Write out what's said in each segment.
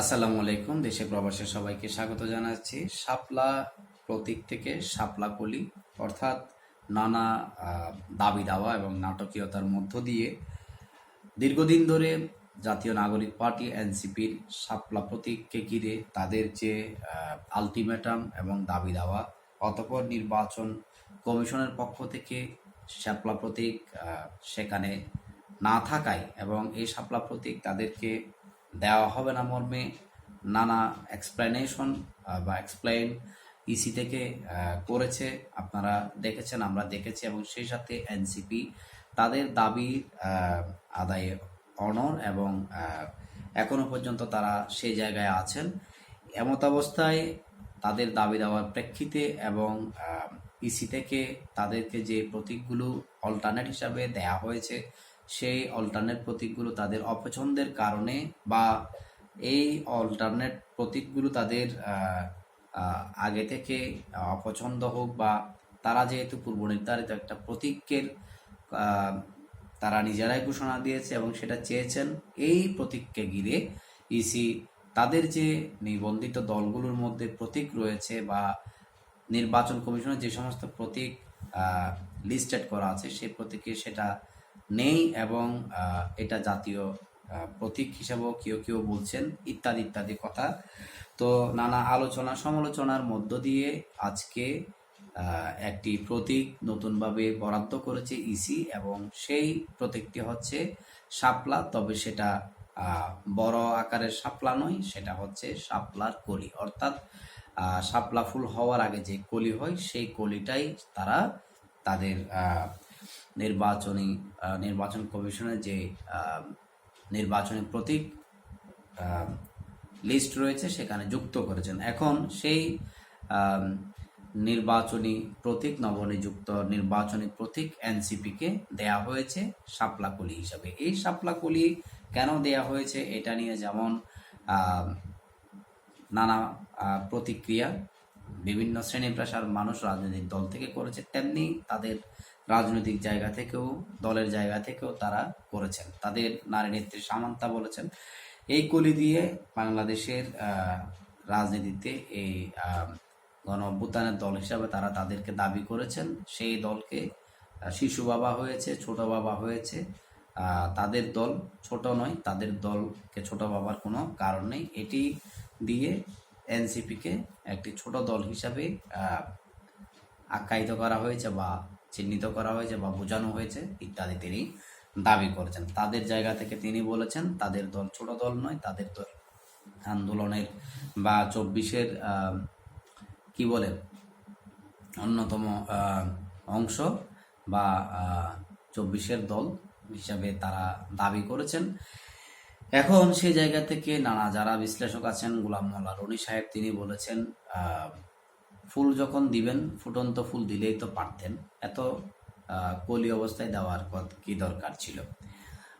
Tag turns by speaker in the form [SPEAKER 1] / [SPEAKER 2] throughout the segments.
[SPEAKER 1] আসসালামু আলাইকুম দেশে প্রবাসে সবাইকে স্বাগত জানাচ্ছি। শাপলা প্রতীক থেকে শাপলা কলি, অর্থাৎ নানা দাবি দাওয়া এবং নাটকীয়তার মধ্য দিয়ে দীর্ঘদিন ধরে জাতীয় নাগরিক পার্টি, এনসিপির শাপলা প্রতীককে ঘিরে তাদের যে আলটিমেটাম এবং দাবি দাওয়া, অতপর নির্বাচন কমিশনের পক্ষ থেকে শাপলা প্রতীক সেখানে না থাকায় এবং এই শাপলা প্রতীক তাদেরকে দেওয়া হবে না মর্মে নানা এক্সপ্লেনেশন বা এক্সপ্লেন ইসি থেকে করেছে আপনারা দেখেছেন আমরা দেখেছি এবং সেই সাথে এনসিপি তাদের দাবি আদায়ে অনর এবং আহ, এখনও পর্যন্ত তারা সেই জায়গায় আছেন। এমত অবস্থায় তাদের দাবি দেওয়ার প্রেক্ষিতে এবং ইসি থেকে তাদেরকে যে প্রতীকগুলো অল্টারনেট হিসাবে দেয়া হয়েছে সেই অল্টারনেট প্রতীকগুলো তাদের অপছন্দের কারণে বা এই অল্টারনেট প্রতীকগুলো তাদের আগে থেকে অপছন্দ হোক বা তারা যেহেতু পূর্ব নির্ধারিত একটা প্রতীকের তারা নিজেরাই ঘোষণা দিয়েছে এবং সেটা চেয়েছেন, এই প্রতীককে ঘিরে ইসি তাদের যে নিবন্ধিত দলগুলোর মধ্যে প্রতীক রয়েছে বা নির্বাচন কমিশনের যে সমস্ত প্রতীক লিস্টেড করা আছে, সেই প্রতীকে সেটা নেই এবং এটা জাতীয় প্রতীক হিসাবেও কেউ কেউ বলছেন, ইত্যাদি ইত্যাদি কথা। তো নানা আলোচনা, সমালোচনার মধ্য দিয়ে আজকে একটি প্রতীক নতুনভাবে বরাদ্দ করেছে ইসি এবং সেই প্রতীকটি হচ্ছে শাপলা, তবে সেটা বড় আকারের শাপলা নয়, সেটা হচ্ছে শাপলার কলি। অর্থাৎ শাপলা ফুল হওয়ার আগে যে কলি হয়, সেই কলিটাই তারা তাদের নির্বাচনী নির্বাচন কমিশনের যে নির্বাচনী প্রতীক লিস্ট রয়েছে সেখানে যুক্ত করেছেন। এখন সেই নির্বাচনী প্রতীক, নবনিযুক্ত নির্বাচনী প্রতীক এনসিপিকে দেয়া হয়েছে শাপলাকলি হিসাবে। এই শাপলাকলি কেন দেয়া হয়েছে এটা নিয়ে যেমন নানা প্রতিক্রিয়া বিভিন্ন শ্রেণি পেশার মানুষ রাজনৈতিক দল থেকে করেছে, তেমনি তাদের রাজনৈতিক জায়গা থেকেও, দলের জায়গা থেকেও তারা করেছেন। তাদের নারী নেত্রী সামান্তা বলেছেন, এই কলি দিয়ে বাংলাদেশের রাজনীতিতে এই গণ অভ্যুত্থানের দল হিসাবে তারা তাদেরকে দাবি করেছেন। সেই দলকে শিশু বাবা হয়েছে, ছোট বাবা হয়েছে তাদের দল ছোট নয়, তাদের দলকে ছোট বাবার কোনো কারণ নেই। এটি দিয়ে এনসিপিকে একটি ছোট দল হিসাবে আখ্যায়িত করা হয়েছে বা চিহ্নিত করা হয়েছে বা বোঝানো হয়েছে ইত্যাদি তিনি দাবি করেছেন। তাদের জায়গা থেকে তিনি বলেছেন, তাদের দল ছোট দল নয়, তাদের দল আন্দোলনের বা চব্বিশের কি বলে, অন্যতম অংশ বা চব্বিশের দল হিসাবে তারা দাবি করেছেন। এখন সেই জায়গা থেকে নানা যারা বিশ্লেষক আছেন, গোলাম মোল্লা রনি সাহেব, তিনি বলেছেন ফুল যখন দিবেন ফুটন্ত ফুল দিলেই তো পারতেন। এত কলি অবস্থায় দেওয়ার কি দরকার ছিল?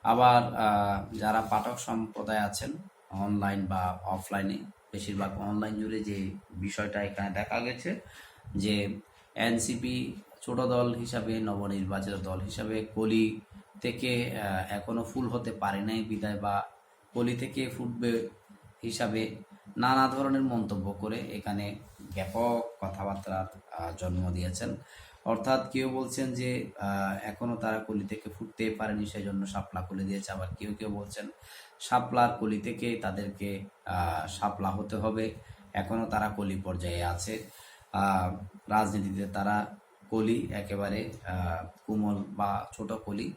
[SPEAKER 1] আবার যারা পাঠক সম্প্রদায় আছেন অনলাইন বা অফলাইনে বেশিরভাগ অনলাইন জুড়ে যে বিষয়টা এখানে দেখা গেছে যে এনসিপি ছোট দল হিসাবে নবনির্বাচিত দল হিসাবে কলি থেকে আহ, এখনও ফুল হতে পারে নাই বিদায় বা কলি থেকে ফুটবে হিসাবে নানা ধরনের মন্তব্য করে এখানে ব্যাপক কথাবার্তার জন্ম দিয়েছেন। অর্থাৎ কেউ বলছেন যে আহ, এখনও তারা কলি থেকে ফুটতে পারেনি সেই জন্য শাপলা কলি দিয়েছে। আবার কেউ কেউ বলছেন সাপলার কলি থেকে তাদেরকে সাপলা হতে হবে। এখনও তারা কলি পর্যায়ে আছে। রাজনীতিতে তারা কলি একেবারে কোমল বা ছোট কলি।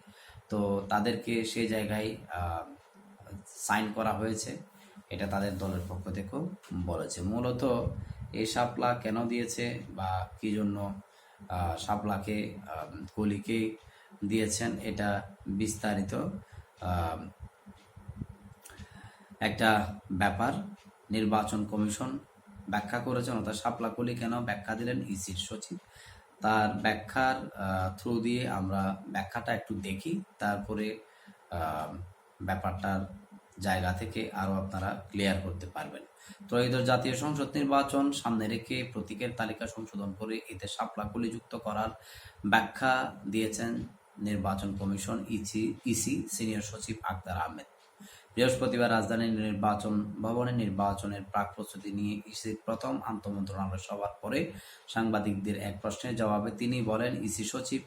[SPEAKER 1] তো তাদেরকে সে জায়গায় সাইন করা হয়েছে। এটা তাদের দলের পক্ষ থেকেও বলেছে। মূলত এই শাপলা কেন দিয়েছে বা কি জন্য শাপলাকে কলিকে দিয়েছেন এটা বিস্তারিত একটা ব্যাপার। নির্বাচন কমিশন ব্যাখ্যা করেছেন, অর্থাৎ শাপলা কলি কেন ব্যাখ্যা দিলেন? ইসির সচিব তার ব্যাখ্যার থ্রু দিয়ে আমরা ব্যাখ্যাটা একটু দেখি, তারপরে ব্যাপারটার জায়গা থেকে আরও আপনারা ক্লিয়ার করতে পারবেন। ত্রয়োদশ জাতীয় সংসদ নির্বাচন সামনে রেখে প্রতীকের তালিকা সংশোধন করে এতে শাপলাকুলি যুক্ত করার ব্যাখ্যা দিয়েছেন নির্বাচন কমিশন ইসি ইসি সিনিয়র সচিব আক্তার আহমেদ। বৃহস্পতিবার রাজধানীর নির্বাচন ভবনে নির্বাচনের প্রাক প্রস্তুতি নিয়ে ইসির প্রথম আন্তমন্ত্রণালয় সভার পরে সাংবাদিকদের এক প্রশ্নের জবাবে তিনি বলেন, ইসি সচিব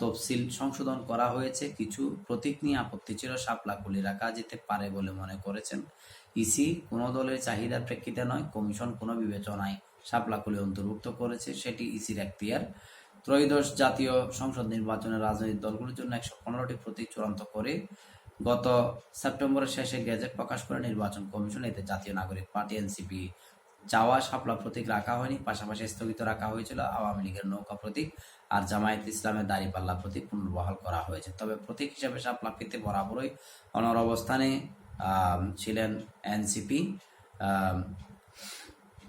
[SPEAKER 1] তফসিল সংশোধন করা হয়েছে। কিছু প্রতীক নিয়ে আপত্তি ছিল, শাপলা খুলে রাখা যেতে পারে বলে মনে করেছেন ইসি। কোনো দলের চাহিদার প্রেক্ষিতে নয়, কমিশন কোনো বিবেচনায় শাপলা খুলে অন্তর্ভুক্ত করেছে, সেটি ইসির এখতিয়ার। ত্রয়োদশ জাতীয় সংসদ নির্বাচনে রাজনৈতিক দলগুলোর জন্য একশো পনেরোটি প্রতীক চূড়ান্ত করে গত সেপ্টেম্বরের শেষে গেজেট প্রকাশ করে নির্বাচন কমিশন, এতে জাতীয় নাগরিক পার্টি, এনসিপি চাওয়া শাপলা প্রতীক রাখা হয়নি, পাশাপাশি স্থগিত রাখা হয়েছিল আওয়ামী লীগের নৌকা প্রতীক আর জামায়াত ইসলামের দাড়িপাল্লা প্রতীক পুনর্বহাল করা হয়েছে। তবে প্রতীক হিসেবে শাপলা পেতে বরাবরই অনর অবস্থানে ছিলেন এনসিপি।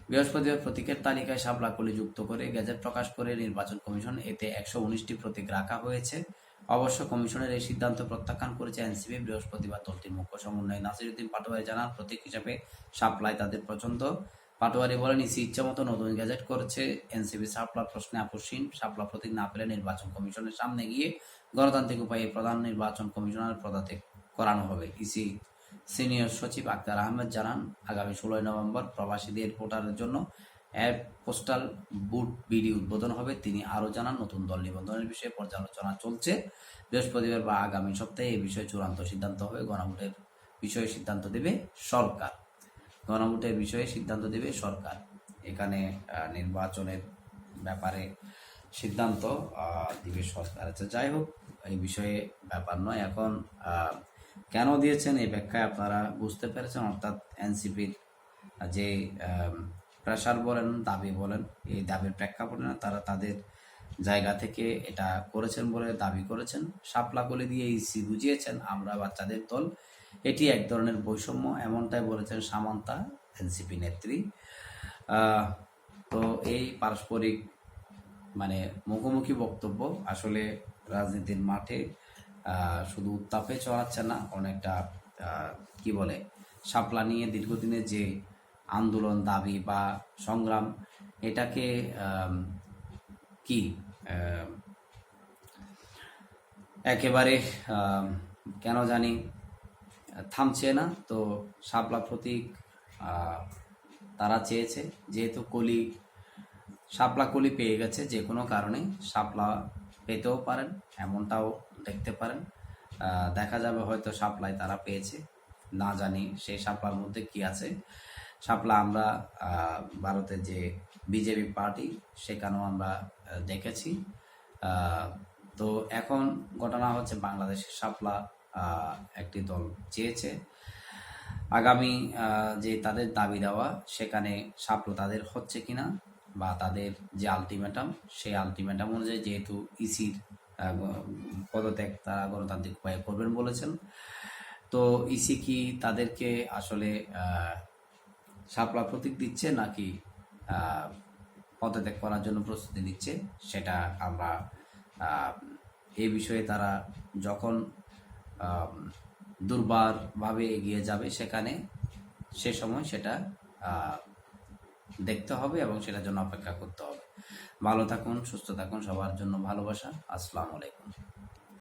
[SPEAKER 1] বৃহস্পতিবার প্রতীকের তালিকায় শাপলাকলি যুক্ত করে গেজেট প্রকাশ করে নির্বাচন কমিশন এতে একশো উনিশটি প্রতীক রাখা হয়েছে। অবশ্য কমিশনের এই সিদ্ধান্ত প্রত্যাখ্যান করেছে এনসিপি। বৃহস্পতিবার দলটির মুখ্য সমন্বয় নাসিরুদ্দিন পাটোয়ারি জানান, প্রতীক হিসাবে শাপলাই তাদের পছন্দ। পাটোয়ারি বলেন ইসি ইচ্ছামতো নতুন গ্যাজেট করেছে। এনসিপি শাপলা প্রশ্নে আপোষহীন। সাপলা প্রতীক না পেলে নির্বাচন কমিশনের সামনে গিয়ে গণতান্ত্রিক উপায়ে প্রধান নির্বাচন কমিশনার পদাতে করানো হবে। ইসি সিনিয়র সচিব আক্তার আহমেদ জানান, আগামী ষোলোই নভেম্বর প্রবাসীদের ভোটারের জন্য অ্যাপ, পোস্টাল বুট, বিডি উদ্বোধন হবে। তিনি আরও জানান, নতুন দল নিবন্ধনের বিষয়ে পর্যালোচনা চলছে। বৃহস্পতিবার বা আগামী সপ্তাহে এই বিষয়ে চূড়ান্ত সিদ্ধান্ত হবে। গণভোটের বিষয়ে সিদ্ধান্ত দেবে সরকার। গণভোটের বিষয়ে সিদ্ধান্ত দেবে সরকার। এখানে নির্বাচনের ব্যাপারে সিদ্ধান্ত দিবে সরকার। আচ্ছা যাই হোক, এই বিষয়ে ব্যাপার নয়। এখন কেন দিয়েছেন এই ব্যাখ্যায় আপনারা বুঝতে পেরেছেন? অর্থাৎ এনসিপির যে প্রেশার বলেন, দাবি বলেন, এই দাবির প্রেক্ষাপটে না তারা তাদের জায়গা থেকে এটা করেছেন বলে দাবি করেছেন। শাপলা গলে দিয়ে ইসি বুঝিয়েছেন, আমরা বাচ্চাদের দল এটি এক ধরনের বৈষম্য, এমনটাই বলেছেন সামান্তা, এনসিপি নেত্রী। তো এই পারস্পরিক মানে মুখোমুখি বক্তব্য আসলে রাজনীতির মাঠে শুধু উত্তাপে চড়াচ্ছে না, অনেকটা কি বলে, শাপলা নিয়ে দীর্ঘদিনের যে আন্দোলন, দাবি বা সংগ্রাম, এটাকে কি একেবারে কেন জানি থামছে না তো শাপলা প্রতীক তারা চেয়েছে। যেহেতু কলি শাপলা কলি পেয়ে গেছে যে কোনো কারণে শাপলা পেতেও পারেন এমনটাও দেখতে পারেন। দেখা যাবে হয়তো শাপলাই তারা পেয়েছে। না জানি সেই শাপলার মধ্যে কি আছে। শাপলা আমরা ভারতের যে বিজেপি পার্টি সেখানেও আমরা দেখেছি। তো এখন ঘটনা হচ্ছে বাংলাদেশের আহ, একটি দল চেয়েছে। আগামী যে তাদের দাবি দেওয়া, সেখানে সাপ্লো তাদের হচ্ছে কিনা বা তাদের যে আলটিমেটাম সেই আলটিমেটাম অনুযায়ী যেহেতু ইসির পদত্যাগ তারা গণতান্ত্রিক উপায়ে করবেন বলেছেন, তো ইসি কি তাদেরকে আসলে সাপলা প্রতীক দিচ্ছে নাকি পদত্যাগ করার জন্য প্রস্তুতি নিচ্ছে, সেটা আমরা এই বিষয়ে তারা যখন দুর্বারভাবে এগিয়ে যাবে সেখানে, সে সময় সেটা দেখতে হবে এবং সেটার জন্য অপেক্ষা করতে হবে। ভালো থাকুন, সুস্থ থাকুন, সবার জন্য ভালোবাসা। আসসালামু আলাইকুম।